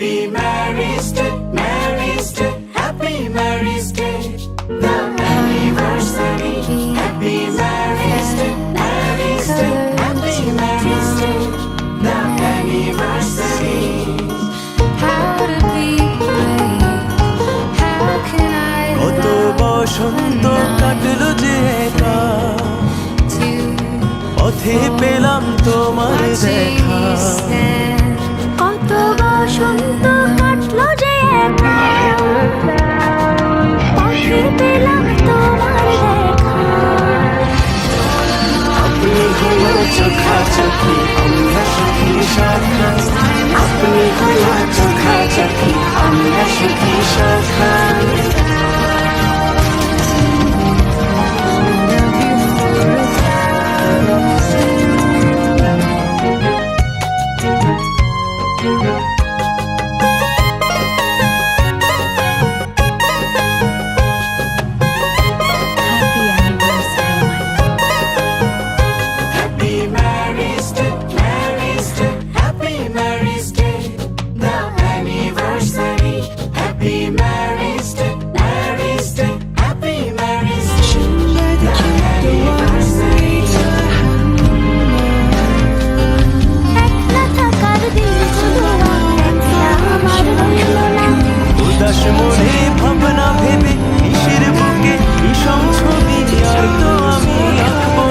Happy Mary's Day, Mary's Day, Happy Mary's Day. The anniversary, Happy Mary's Day, Mary's Day, Happy Mary's Day. The anniversary. How to be? How can I কত বসন্ত কাটলো যে একা পথে পেলাম তোমার দেখা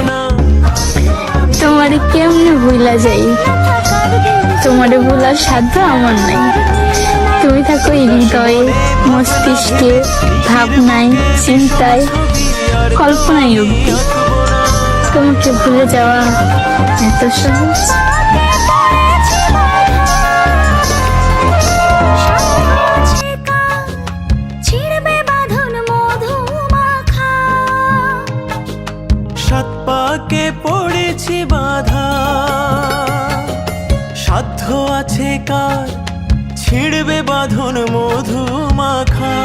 না। তোমারে কেমনে ভুলা যাই? তোমারে ভুলার সাধ্য আমার নাই। তুমি থাকো হৃদয়ে, মস্তিষ্কে, ভাবনায়, চিন্তায়, কল্পনায় অব্দি তোমাকে ভুলে যাওয়া এত সহজ। পড়েছি বাধা। সাধ্য আছে কার? ছিড়বে বাঁধন মধু মাখা।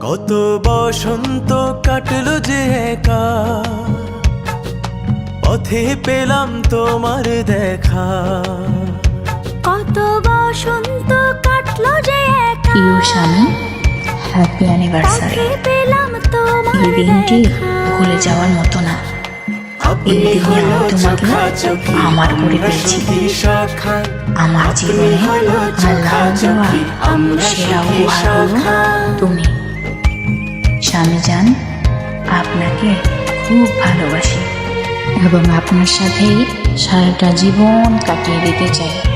কত বসন্ত কাটলো যে একা। পথে পেলাম তোমার দেখা। কত বসন্ত কাটলো যে একা। স্বামী হ্যাপি অ্যানিভার্সারি পেলাম তোমার এই দিনটি। ভুলে যাওয়ার মতো না। এই হলো তোমাকে আমার করে আমরা জীবনে হলো আল্লাহ চোখা দেওয়া চোখি আমরা সেরা উপহার হলো তুমি। স্বামী যান আপনাকে খুব ভালোবাসি এবং আপনার সাথেই সারাটা জীবন কাটিয়ে দিতে চাই।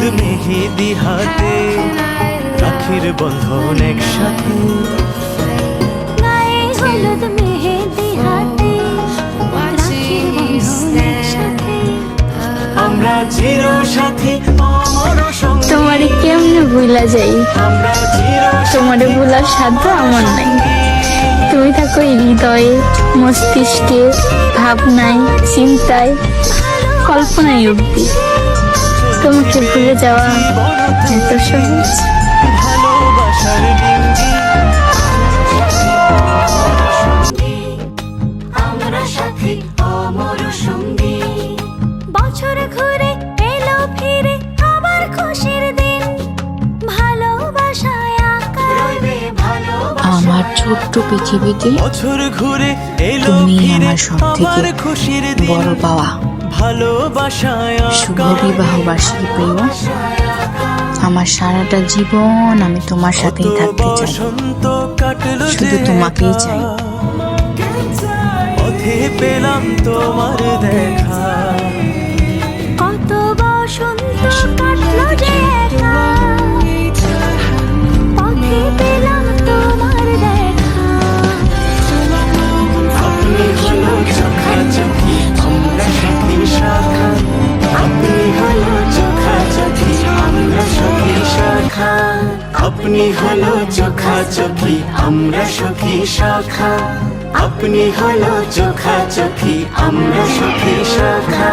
হলুদ মেহেদি হাতে রাখির বন্ধন একসাথে। হলুদ মেহেদি হাতে আমরা চির সাথী তোমারে কেমনে ভুলা যাই? তোমারে ভুলার সাধ্য আমার নাই। তুমি থাকো হৃদয়ে মস্তিষ্কে ভাবনায় চিন্তায় কল্পনায় অব্দি তোমাকে ভুলে যাওয়া এত সহজ। বছর ঘুরে এলো ফিরে আবার খুশির দিন। ভালোবাসায় আমার ছোট্ট পৃথিবীতে বছর ঘুরে এলো তুমি ফিরে আমার খুশির দিন। বড় পাওয়া। শুভ প্রিয় আমার সারাটা জীবন আমি তোমার সাথেই থাকতে চাই বসন্ত কাটলো শুধু যে তোমাকেই। চাই। পথে পেলাম তোমার দেখা কত বসন্ত আপনি হলো চোখা চোখি আমরা সখী শাখা। আপনি হলো চোখা চোখি আমরা সখী সখা